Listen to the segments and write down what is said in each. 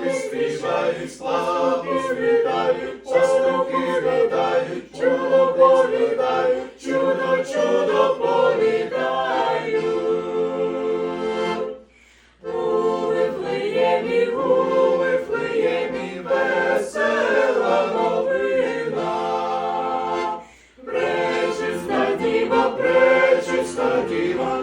славі, співаю, славі, світаю, частоки ридаю, чудо повідаю, чудо, чудо пречиста, Діва, пречиста діва,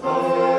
Christ.